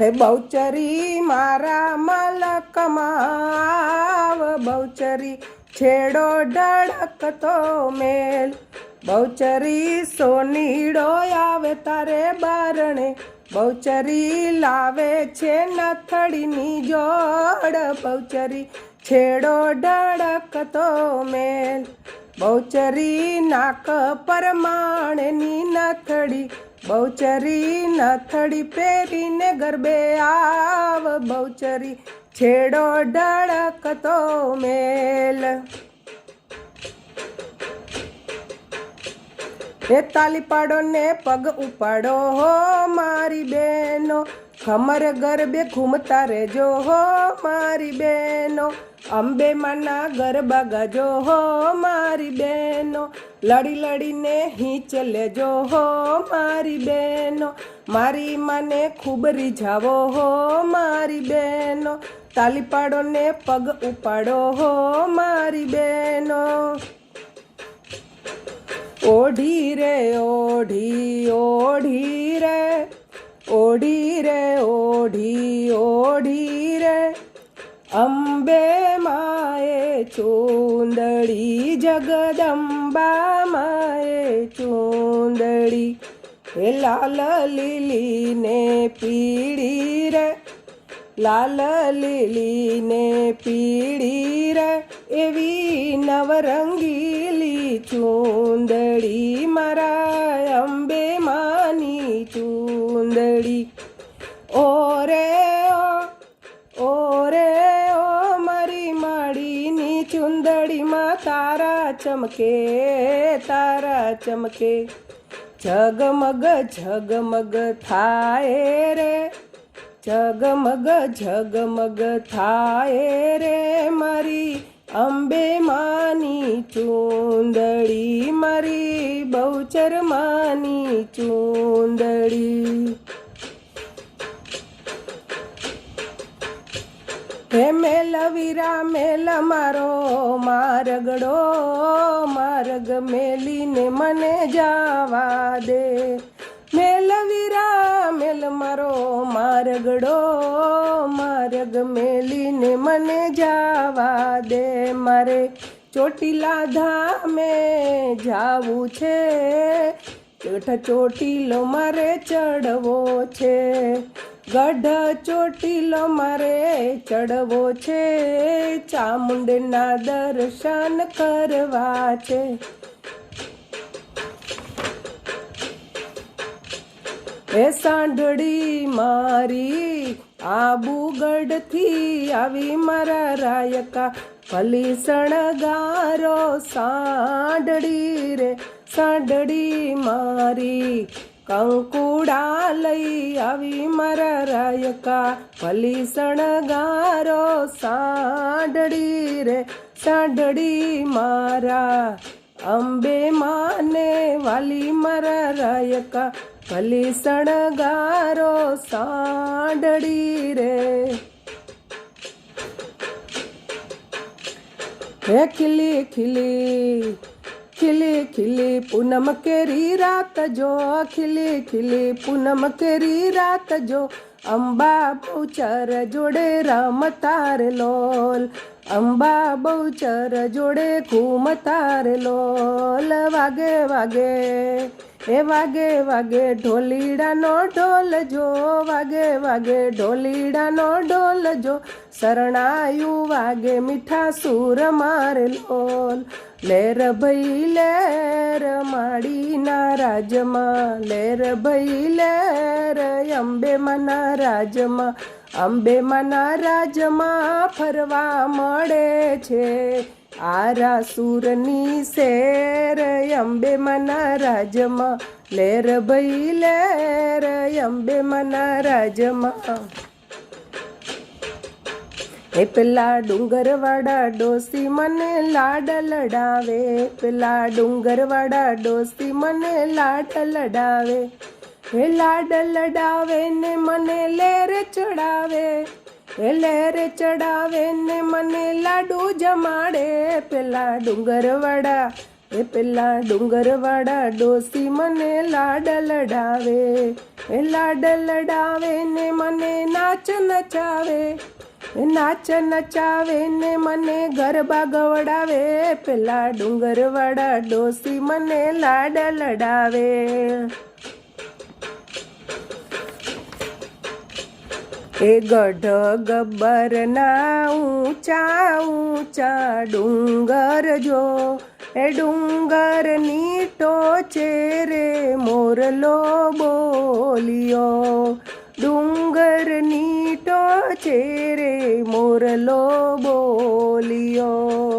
હે બહુચરી, મારા મલકમાવ બહુચરી, છેડો ડળકતો મેલ. બહુચરી, સોનીડો આવે તારે બારણે. બહુચરી, લાવે છે નથડીની જોડ. બહુચરી, છેડો ડળકતો મેલ. બહુચરી, નાક પરમાણની નથડી બહુચરી નથડી પહેરીને ગરબે આવ, બહુચરી છેડો ડળકતો મેલ. હે તાલી પાડો ને પગ ઉપાડો હો મારી બેનો ખમર ગરબે ઘૂમતા રહેજો હો મારી બેનો અંબે માના ગરબા ગાજો હો મારી બેનો લડી લડીને હિંચ લેજો હો મારી બેનો. મારી માને ખૂબ રીઝાવો હો મારી બેનો. તાલી પાડો ને પગ ઉપાડો હો મારી બેનો. ઓઢી રે, ઓઢી ઓઢી રે. ઓઢી રે, ઓઢી ઓઢી રે. અંબે માએ ચૂંદડી જગદંબા માએ ચૂંદડી હે લાલ લીલી ને પીળી રે લાલ લીલી ને પીળી રે એવી નવરંગીલી ચૂંદડી તારા ચમકે તારા ચમકે ઝગમગ ઝગમગ થાય રે ઝગમગ ઝગમગ થાય રે મારી અંબે માની ચૂંદડી મારી બહુચર માની ચૂંદડી હે મેલ વીરા મેલ મારો મારગડો, માર્ગ મેલીને મને જાવા દે. મેલ વીરા મેલ મારો મારગડો, માર્ગ મેલીને મને જાવા દે. મારે ચોટીલા ધામે જાવું છે ચઠ ચોટીલો મારે ચડવો છે. ગઢ ચોટીલો મારે ચડવો છે. ચામુંડના દર્શન કરવા છે. એ સાંઢળી મારી આબુગઢથી આવી મારા રાયકા. ફલી શણગારો સાંઢળી રે. સાંઢળી મારી કંકુડા લઈ આવી મારા રાયકા ભલી શણગારો સાંડડી રે સાંડડી મારા. અંબે માને વાલી મારા રાયકા ભલી શણગારો સાંડડી રે. હે ખીલી ખીલી ખીલી ખીલી, પૂનમ કેરી રાત જો, ખીલી ખીલી, પૂનમ કેરી રાત જો. અંબા બહુચર જોડે રામ તાર લોલ. અંબા બહુચર જોડે ઘૂમ તાર લોલ. વાગે વાગે એ વાગે વાગે ઢોલીડાનો ઢોલ જો, વાગે વાગે ઢોલીડાનો ઢોલ જો. શરણાયું વાગે મીઠા સૂર મારે લોલ. લેર ભઈ લેર માડીના રાજમાં. લેર ભઈ લેર અંબે મના રાજમાં. અંબે મના રાજમાં ફરવા મળે છે. આરા સુરની શેર અંબે મના રાજમાં લેર ભઈ લેર અંબે મના રાજમાં. એ પેલા ડુંગરવાળા ડોસી મને લાડ લડાવે. પેલા ડુંગરવાળા ડોસી મને લાડ લડાવે. હે લાડ લડાવે ને મને લેર ચડાવે. હે લેર ચડાવે ને મને લાડુ જમાડે. પેલા ડુંગરવાડા, એ પેલા ડુંગરવાડા ડોસી મને લાડ લડાવે. એ લાડ લડાવે ને મને નાચ નચાવે. નાચ નચાવે ને મને ગરબા ગવડાવે. પેલા ડુંગરવાડા ડોસી મને લાડ લડાવે. એ ગઢ ગબ્બરના ઊંચા ઊંચા ડુંગર જો. એ ડુંગરની ટોચે રે મોરલો બોલિયો. ડુંગરની ટોચે રે મોરલો બોલિયો.